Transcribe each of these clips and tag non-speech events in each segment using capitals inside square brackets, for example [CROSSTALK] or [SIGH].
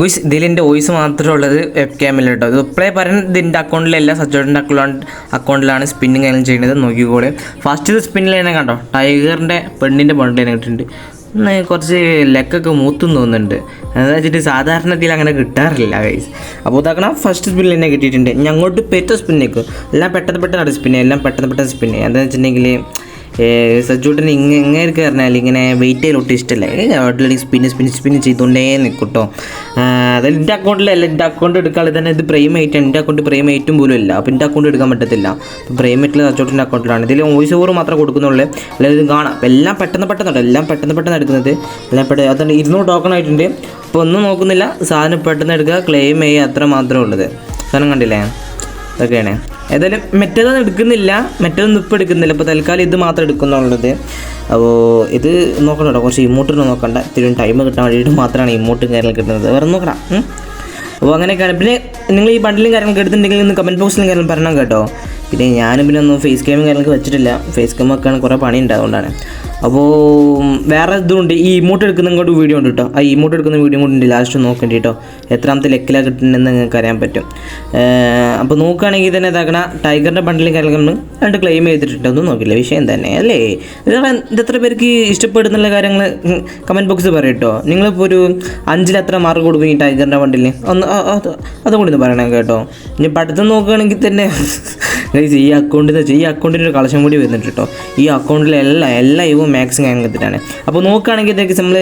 Guys ഇതിലെന്റെ voice മാത്രമേ ഉള്ളത് web ക്യാമിൽ കേട്ടോ റിപ്ലൈ പറയുന്നത് ഇതിന്റെ അക്കൗണ്ടിലല്ല സച്ചോട്ടിന്റെ അക്കൗണ്ട് അക്കൗണ്ടിലാണ് സ്പിന്നിങ് എല്ലാം ചെയ്യുന്നത്. നോക്കിക്കോളെ. ഫസ്റ്റ് സ്പിന്നിൽ തന്നെ കണ്ടോ? ടൈഗറിന്റെ പെണ്ണിന്റെ ബണ്ട് തന്നെ കിട്ടിയിട്ടുണ്ട് കുറച്ച് ലെക്കൊക്കെ മൂത്തും തോന്നുന്നുണ്ട്. എന്താ വെച്ചിട്ട് സാധാരണ ഇതിൽ അങ്ങനെ കിട്ടാറില്ല ഗൈസ് അപ്പോൾ ഇതാക്കണം ഫസ്റ്റ് സ്പിന്നിൽ തന്നെ കിട്ടിയിട്ടുണ്ട്. ഞങ്ങോട്ട് പെറ്റ സ്പിന്നേക്കും എല്ലാം പെട്ടെന്ന് പെട്ടെന്ന് സ്പിന്നെ എല്ലാം പെട്ടെന്ന് പെട്ടെന്ന് സ്പിന്നെ എന്താണെന്ന് വെച്ചിട്ടുണ്ടെങ്കിൽ സജ്ജൂട്ടിന് ഇങ്ങനെ എങ്ങനെയൊക്കെ പറഞ്ഞാൽ ഇങ്ങനെ വെയിറ്റ് ചെയ്യാൻ ഒട്ടും ഇഷ്ടമല്ല ഓൾറെഡി സ്പിന്ന് സ്പിന്ന് സ്പിന്ന് ചെയ്തുകൊണ്ടേ നിൽക്കും കേട്ടോ അത് എന്റെ അക്കൗണ്ടിലല്ല എന്റെ അക്കൗണ്ട് എടുക്കാതെ തന്നെ ഇത് പ്രൈം ആയിട്ട് എന്റെ അക്കൗണ്ട് പ്രൈം ആയിട്ടും പോലും ഇല്ല. അപ്പോൾ എന്റെ അക്കൗണ്ട് എടുക്കാൻ പറ്റത്തില്ല. അപ്പോൾ പ്രൈം ആയിട്ടുള്ള സജ്ജൂട്ടന്റെ അക്കൗണ്ടിലാണ് ഇതിൽ വോയിസ് ഓവർ മാത്രമേ കൊടുക്കുന്നുള്ളൂ. അല്ലെങ്കിൽ ഇത് കാണാം. എല്ലാം പെട്ടെന്ന് പെട്ടെന്നുണ്ട് എല്ലാം പെട്ടെന്ന് പെട്ടെന്ന് എടുക്കുന്നത്. എല്ലാം പെട്ടെന്ന് അതുകൊണ്ട് ഇരുന്നൂറ് ടോക്കൺ ആയിട്ടുണ്ട്. അപ്പോൾ ഒന്നും നോക്കുന്നില്ല. സാധനം പെട്ടെന്ന് എടുക്കുക. ക്ലെയിം ചെയ്യുക അത്ര മാത്രമേ ഉള്ളത്. സാധനം കണ്ടില്ലേ? ഇതൊക്കെയാണ്. ഏതായാലും മറ്റേതൊന്നും എടുക്കുന്നില്ല മറ്റേതൊന്നും ഇപ്പോൾ എടുക്കുന്നില്ല. ഇപ്പോൾ തൽക്കാലം ഇത് മാത്രം എടുക്കുന്നുള്ളത് അപ്പോൾ ഇത് നോക്കണം കേട്ടോ. കുറച്ച് ഇമോട്ടിന് നോക്കണ്ട. ഇത്തിരി ടൈം കിട്ടാൻ വേണ്ടിയിട്ട് മാത്രമാണ് ഇമോട്ടും കാര്യങ്ങൾ കിട്ടുന്നത്. വേറെ നോക്കണം. അപ്പോൾ അങ്ങനെയൊക്കെയാണ്. പിന്നെ നിങ്ങൾ ഈ ബണ്ടിലും കാര്യങ്ങളൊക്കെ എടുത്തിട്ടുണ്ടെങ്കിൽ ഒന്ന് കമന്റ് ബോക്സിലും കാര്യം പറയണം കേട്ടോ. പിന്നെ ഞാനും പിന്നെ ഒന്നും ഫേസ് ക്യാമും കാര്യങ്ങളൊക്കെ വെച്ചിട്ടില്ല. ഫേസ് ക്യാമൊക്കെയാണ് കുറേ പണി ഉണ്ട് അതുകൊണ്ടാണ്. അപ്പോൾ വേറെ ഇതുണ്ട്. ഈ ഇമോട്ട് എടുക്കുന്ന ഇങ്ങോട്ട് വീഡിയോ ഉണ്ട് കേട്ടോ ആ ഇമോട്ട് എടുക്കുന്ന വീഡിയോ ഉണ്ട്. ലാസ്റ്റ് നോക്കേണ്ടി കേട്ടോ എത്രാമത്തെ ലെക്കിലാണ് കിട്ടുന്നതെന്ന് നിങ്ങൾക്ക് അറിയാൻ പറ്റും. അപ്പോൾ നോക്കുകയാണെങ്കിൽ തന്നെ ഇതാക്കണ ടൈഗറിന്റെ ബണ്ടിലും കാര്യങ്ങളും രണ്ട് ക്ലെയിം ചെയ്തിട്ടുണ്ട്. നോക്കില്ല. വിഷയം തന്നെ അല്ലേ? ഇതാണ് ഇത് എത്ര പേർക്ക് ഇഷ്ടപ്പെടുന്നുള്ള കാര്യങ്ങൾ കമന്റ് ബോക്സിൽ പറയും കേട്ടോ നിങ്ങളിപ്പോൾ ഒരു അഞ്ചിൽ എത്ര മാർക്ക് കൊടുക്കും ഈ ടൈഗറിന്റെ ബണ്ടിൽ ഒന്ന് ആ- ആ- കൂടി ഒന്ന് പറയണം കേട്ടോ. ഇനി പഠിത്തം നോക്കുകയാണെങ്കിൽ തന്നെ [LAUGHS] ഈ അക്കൗണ്ടിൽ ഈ അക്കൗണ്ടിന്റെ ഒരു കളക്ഷൻ കൂടി വരുന്നുണ്ട് കേട്ടോ ഈ അക്കൗണ്ടിലെല്ലാം എല്ലാ ഇവും മാക്സും കാര്യങ്ങളെത്തിട്ടാണ് അപ്പോൾ നോക്കുകയാണെങ്കിൽ ഇതൊക്കെ നമ്മൾ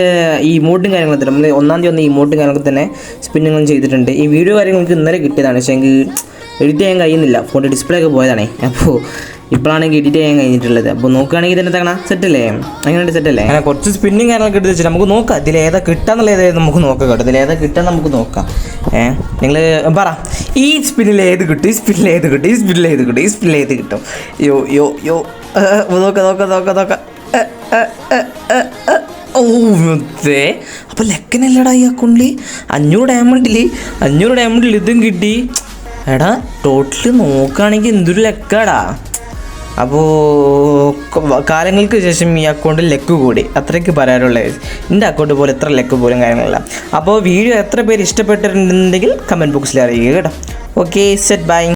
ഈ ഇമോട്ടും കാര്യങ്ങളൊക്കെ നമ്മൾ ഒന്നാം തീയതി ഒന്ന് ഇമോട്ടും കാര്യങ്ങളൊക്കെ തന്നെ സ്പിന്നിങ്ങും ചെയ്തിട്ടുണ്ട്. ഈ വീഡിയോ കാര്യങ്ങൾക്ക് ഇന്നലെ കിട്ടിയതാണ് പക്ഷേ എനിക്ക് എഡിറ്റ് ചെയ്യാൻ കഴിയുന്നില്ല. ഫോണിന്റെ ഡിസ്പ്ലേ ഒക്കെ പോയതാണേ. അപ്പോൾ ഇപ്പോഴാണെങ്കിൽ എഡിറ്റ് ചെയ്യാൻ കഴിഞ്ഞിട്ടുള്ളത്. അപ്പോൾ നോക്കുകയാണെങ്കിൽ തന്നെ തകണ. സെറ്റല്ലേ അങ്ങനെയുണ്ട് സെറ്റല്ലേ അങ്ങനെ കുറച്ച് സ്പിന്നിങ് കാര്യങ്ങളൊക്കെ എടുത്ത് വെച്ചിട്ട് നമുക്ക് നോക്കാം. ഇതിൽ ഏതാ കിട്ടാന്നുള്ള ഏതായത് നമുക്ക് നോക്കാം കേട്ടോ. ഇതിൽ ഏതാ കിട്ടാൻ നമുക്ക് നോക്കാം. ഏ നിങ്ങൾ പറ. ഈ സ്പിന്നിൽ ഏത് കിട്ടും? ഈ സ്പിന്നിൽ ഏത് കിട്ടും? ഈ സ്പിന്നിൽ ഏത് കിട്ടും? ഈ സ്പിന്നിൽ ഏത് കിട്ടും? യോ യോ യോ. നോക്കാം നോക്കാം നോക്കാം നോക്കാം. ഓ മുത്തേ അപ്പോൾ ലക്കനല്ലടാ ഈ അക്കൗണ്ടിൽ അഞ്ഞൂറ് ഡയമണ്ടിൽ അഞ്ഞൂറ് ഡയമണ്ടിൽ ഇതും കിട്ടി. എടാ ടോട്ടൽ നോക്കുകയാണെങ്കിൽ എന്തൊരു ലെക്കാടാ. അപ്പോൾ കാലങ്ങൾക്ക് ശേഷം ഈ അക്കൗണ്ടിൽ ലെക്ക് കൂടി. അത്രയ്ക്ക് പറയാനുള്ളത് എന്റെ അക്കൗണ്ട് പോലെ എത്ര ലെക്ക് പോലും കാര്യങ്ങളില്ല. അപ്പോൾ വീഡിയോ എത്ര പേര് ഇഷ്ടപ്പെട്ടിട്ടുണ്ടെങ്കിൽ കമന്റ് ബോക്സിൽ അറിയുക കേട്ടോ. Okay set by